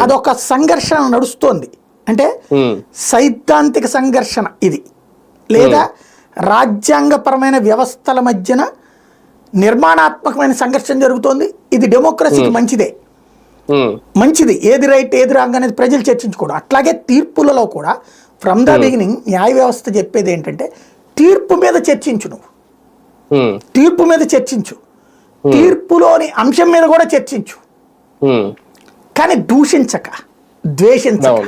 అదొక సంఘర్షణ నడుస్తోంది. అంటే సైద్ధాంతిక సంఘర్షణ ఇది. లేదా రాజ్యాంగపరమైన వ్యవస్థల మధ్యన నిర్మాణాత్మకమైన సంఘర్షణ జరుగుతోంది. ఇది డెమోక్రసీకి మంచిదే. మంచిది. ఏది రైట్ ఏది రాంగ్ అనేది ప్రజలు చర్చించుకోవడం. అట్లాగే తీర్పులలో కూడా ఫ్రమ్ ద బిగినింగ్ న్యాయ వ్యవస్థ చెప్పేది ఏంటంటే తీర్పు మీద చర్చించు నువ్వు. తీర్పు మీద చర్చించు. తీర్పులోని అంశం మీద కూడా చర్చించు. కానీ దూషించక ద్వేషించక.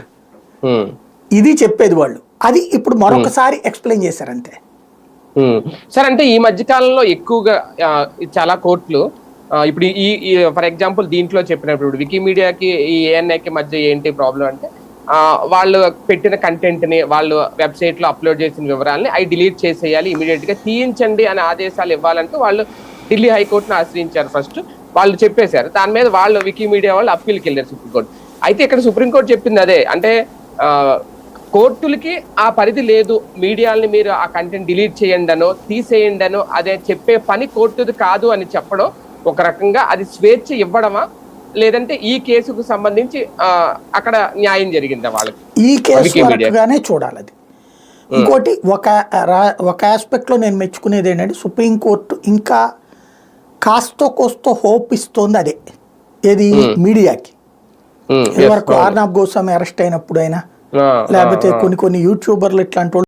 ఇది చెప్పేది వాళ్ళు. అది ఇప్పుడు మరొకసారి ఎక్స్ప్లెయిన్ చేశారు అంతే ఉమ్. సార్ అంటే ఈ మధ్య కాలంలో ఎక్కువగా చాలా కోర్టులు ఇప్పుడు ఈ ఫర్ ఎగ్జాంపుల్ దీంట్లో చెప్పినప్పుడు వికీమీడియాకి ఈ ఏఎన్ఐకి మధ్య ఏంటి ప్రాబ్లం అంటే వాళ్ళు పెట్టిన కంటెంట్ని వాళ్ళు వెబ్సైట్లో అప్లోడ్ చేసిన వివరాలని అవి డిలీట్ చేసేయాలి ఇమీడియట్గా తీయించండి అనే ఆదేశాలు ఇవ్వాలంటూ వాళ్ళు ఢిల్లీ హైకోర్టును ఆశ్రయించారు ఫస్ట్. వాళ్ళు చెప్పేశారు. దాని మీద వాళ్ళు వికీమీడియా వాళ్ళు అప్పీల్కి వెళ్ళారు సుప్రీంకోర్టు. అయితే ఇక్కడ సుప్రీంకోర్టు చెప్పింది అదే. అంటే కోర్టులకి ఆ పరిధి లేదు. మీడియాని మీరు ఆ కంటెంట్ డిలీట్ చేయండి అనో తీసేయండి అనో అదే చెప్పే పని కోర్టుది కాదు అని చెప్పడం ఒక రకంగా అది స్వేచ్ఛ ఇవ్వడమా? లేదంటే ఈ కేసుకు సంబంధించి అక్కడ న్యాయం జరిగిందా వాళ్ళకి? ఈ కేసు Wikimedia. వరకుగానే చూడాలి అది. ఇంకోటి ఒక ఒక ఆస్పెక్ట్లో నేను మెచ్చుకునేది ఏంటంటే సుప్రీంకోర్టు ఇంకా కాస్తో కోస్తో హోప్ ఇస్తోంది అదే. ఏది? మీడియాకి. ఇదివరకు. ఆర్నాబ్ గోస్వామి అరెస్ట్ అయినప్పుడు అయినా లేకపోతే. కొన్ని కొన్ని యూట్యూబర్లు ఇట్లాంటి వాళ్ళు